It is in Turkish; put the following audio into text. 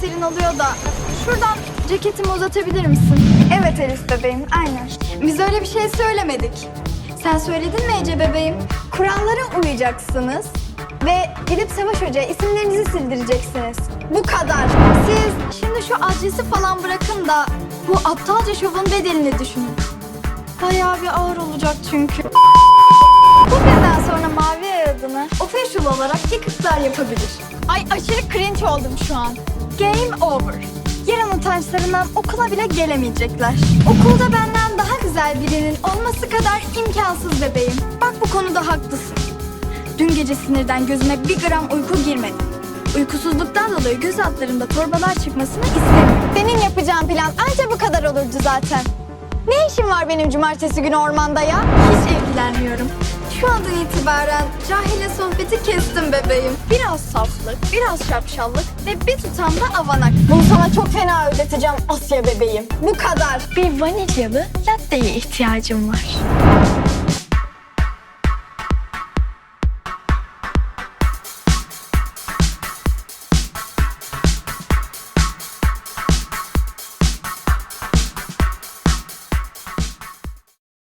serin oluyor da şuradan ceketimi uzatabilir misin? Evet Elif bebeğim, aynen. Biz öyle bir şey söylemedik. Sen söyledin mi Ece bebeğim? Kurallara uyacaksınız ve gidip Savaş Hoca'ya isimlerinizi sildireceksiniz. Bu kadar. Siz şimdi şu adresi falan bırakın da bu aptalca şovun bedelini düşünün. Bayağı bir ağır olacak çünkü. Bu kızdan sonra yıkıklar yapabilir. Ay aşırı cringe oldum şu an. Game over. Yarın utançlarından okula bile gelemeyecekler. Okulda benden daha güzel birinin olması kadar imkansız bebeğim. Bak bu konuda haklısın. Dün gece sinirden gözüme bir gram uyku girmedi. Uykusuzluktan dolayı göz altlarımda torbalar çıkmasını istemiyorum. Senin yapacağın plan anca bu kadar olurdu zaten. Ne işim var benim cumartesi günü ormanda ya? Hiç ilgilenmiyorum. İtibaren cahile sohbeti kestim bebeğim. Biraz saflık, biraz şapşallık ve bir tutam da avanak. Bunu sana çok fena ödeteceğim Asya bebeğim. Bu kadar. Bir vanilyalı latte'ye ihtiyacım var.